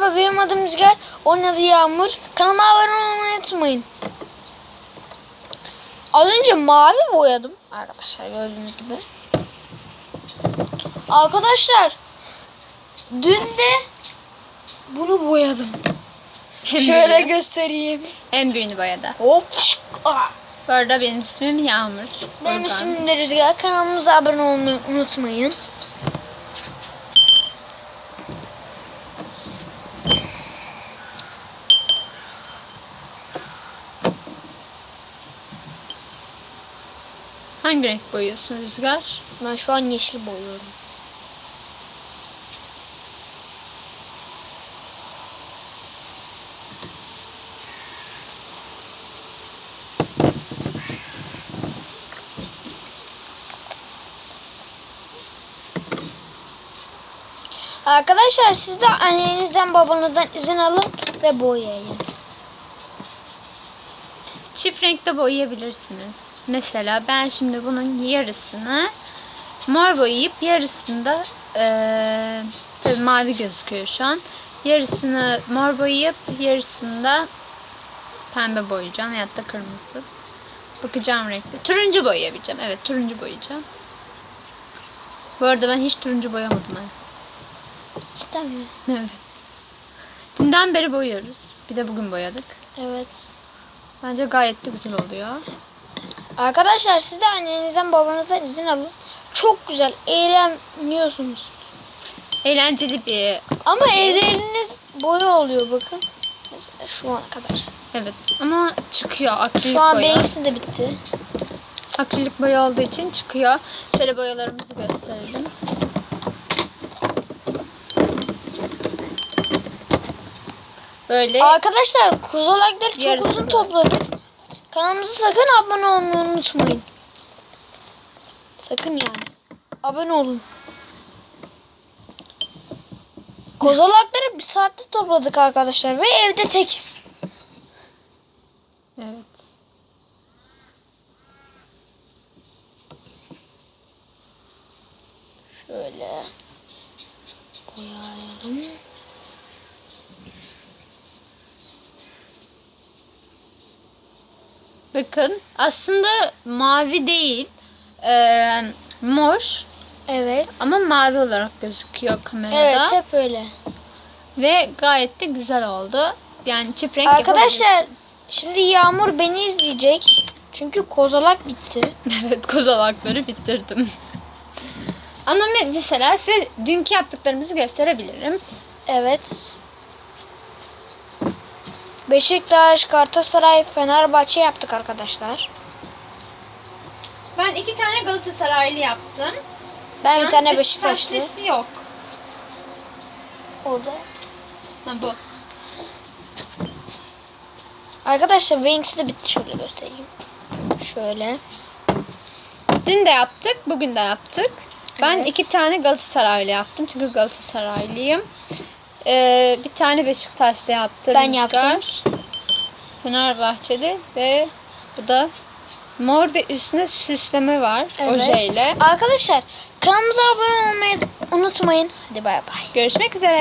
merhaba benim adım Rüzgar. Onun adı Yağmur. Kanalıma abone olmayı unutmayın. Az önce mavi boyadım. Arkadaşlar gördüğünüz gibi. Arkadaşlar dün de bunu boyadım. Hem Şöyle büyüğü, göstereyim. hem büyüğünü boyadı. Hop. Aa. Bu arada benim ismim Yağmur. Benim Urban. ismim de Rüzgar. Kanalımıza abone olmayı unutmayın. Hangi renk boyuyorsun Rüzgar? Ben şu an yeşil boyuyorum. Arkadaşlar siz de annenizden babanızdan izin alın ve boyayın. Çift renkte boyayabilirsiniz. Mesela ben şimdi bunun yarısını mor boyayıp yarısında eee tabii mavi gözüküyor şu an. Yarısını mor boyayıp yarısında pembe boyayacağım veyahut da kırmızı. Bakacağım renkte. Turuncu boyayabileceğim. Evet turuncu boyayacağım. Bu arada ben hiç turuncu boyamadım. ha. Cidden mi? Evet. Dünden beri boyuyoruz. Bir de bugün boyadık. Evet. Bence gayet de güzel oluyor. Arkadaşlar siz de annenizden babanızdan izin alın. Çok güzel eğleniyorsunuz. Eğlenceli bir Ama elleriniz boya oluyor bakın. Mesela şu ana kadar. Evet ama çıkıyor akrilik Şu an boya. benimkisi de bitti. Akrilik boya olduğu için çıkıyor. Şöyle boyalarımızı gösterelim. Böyle Arkadaşlar kozalakları çok uzun topladık. Kanalımıza sakın abone olmayı unutmayın. Sakın yani. Abone olun. Kozalakları bir saatte topladık arkadaşlar ve evde tekiz. evet. Şöyle Bakın aslında mavi değil. eee, mor Evet. ama mavi olarak gözüküyor kamerada. Evet hep öyle. Ve gayet de güzel oldu. Yani çift renk Arkadaşlar şimdi Yağmur beni izleyecek. Çünkü kozalak bitti. Evet kozalakları bitirdim. Ama mesela size dünkü yaptıklarımızı gösterebilirim. Evet. Beşiktaş, Galatasaray, Fenerbahçe yaptık arkadaşlar. Ben iki tane Galatasaraylı yaptım. Ben bir Yalnız tane Beşiktaşlı. Beşiktaşlısı yok. Orada. Ha, bu. Arkadaşlar benimkisi de bitti. Şöyle göstereyim. Şöyle. Dün de yaptık, bugün de yaptık. Ben Evet. iki tane Galatasaraylı yaptım çünkü Galatasaraylıyım. Ee, bir tane Beşiktaş'ta yaptım. Ben yaptım. Fenerbahçe'de ve bu da mor ve üstüne süsleme var Evet. ojeyle. Arkadaşlar kanalımıza abone olmayı unutmayın. Hadi bay bay. Görüşmek üzere.